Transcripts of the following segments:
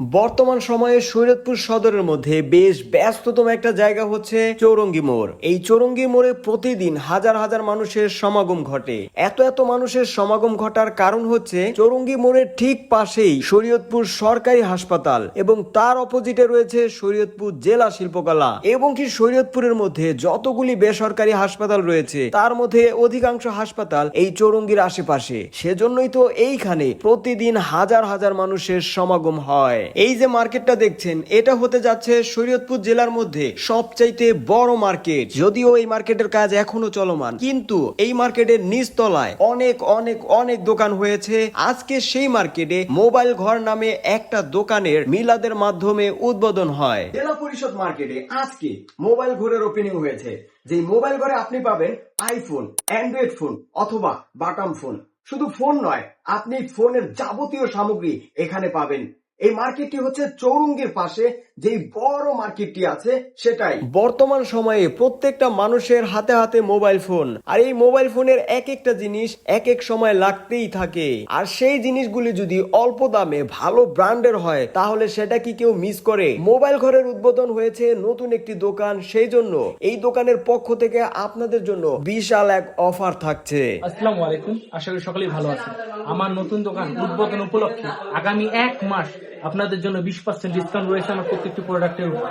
বর্তমান সময়ে শরীয়তপুর সদরের মধ্যে বেশ ব্যস্ততম একটা জায়গা হচ্ছে চৌরঙ্গি মোড়। এই চৌরঙ্গি মোড়ে প্রতিদিন হাজার হাজার মানুষের সমাগম ঘটে। এত এত মানুষের সমাগম ঘটার কারণ হচ্ছে চৌরঙ্গি মোড়ের ঠিক পাশেই শরীয়তপুর সরকারি হাসপাতাল এবং তার অপোজিটে রয়েছে শরীয়তপুর জেলা শিল্পকলা এবং কি শরীয়তপুরের মধ্যে যতগুলি বেসরকারি হাসপাতাল রয়েছে, তার মধ্যে অধিকাংশ হাসপাতাল এই চৌরঙ্গির আশেপাশে। সেজন্যই তো এইখানে প্রতিদিন হাজার হাজার মানুষের সমাগম হয়। এই যে মার্কেটটা দেখছেন, এটা হতে যাচ্ছে শরীয়তপুর জেলার মধ্যে সবচাইতে বড় মার্কেট। যদিও এই মার্কেটের কাজ এখনও চলমান, কিন্তু এই মার্কেটের নিচতলায় অনেক অনেক অনেক দোকান হয়েছে। আজকে সেই মার্কেটে মোবাইল ঘর নামে একটা দোকানের মিলাদের মাধ্যমে উদ্বোধন হয়। জেলা পরিষদ মার্কেটে আজকে মোবাইল ঘরের ওপেনিং হয়েছে। যে মোবাইল ঘরে আপনি পাবেন আইফোন অ্যান্ড্রয়েড ফোন অথবা বাটাম ফোন শুধু ফোন নয়, আপনি ফোনের যাবতীয় সামগ্রী এখানে পাবেন। এই মার্কেটটি হচ্ছে চৌরঙ্গের পাশে যেই বড় মার্কেটটি আছে সেটাই। বর্তমান সময়ে প্রত্যেকটা মানুষের হাতে হাতে মোবাইল ফোন। আর এই মোবাইল ফোনের এক একটা জিনিস এক এক সময় লাগতেই থাকে। আর সেই জিনিসগুলি যদি অল্প দামে ভালো ব্র্যান্ডের হয় তাহলে সেটা কি কেউ মিস করে? মোবাইল ঘরের উদ্বোধন হয়েছে নতুন একটি দোকান সেই জন্য এই দোকানের পক্ষ থেকে আপনাদের জন্য বিশাল এক অফার থাকছে। আসসালামু আলাইকুম আশা করি সকলেই ভালো আছেন। আমার নতুন দোকান উদ্বোধন উপলক্ষে আগামী এক মাস আপনাদের জন্য বিশ পার্সেন্ট ডিসকাউন্ট রয়েছে, আমার প্রত্যেকটি প্রোডাক্টের উপর।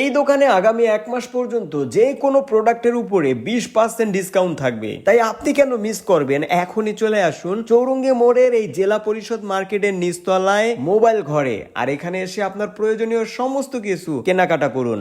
এই দোকানে আগামী এক মাস পর্যন্ত যে কোনো প্রোডাক্টের উপরে বিশ পার্সেন্ট ডিসকাউন্ট থাকবে। তাই আপনি কেন মিস করবেন? এখনই চলে আসুন চৌরঙ্গি মোড়ের এই জেলা পরিষদ মার্কেটের নিচতলায় মোবাইল ঘরে। আর এখানে এসে আপনার প্রয়োজনীয় সমস্ত কিছু কেনাকাটা করুন।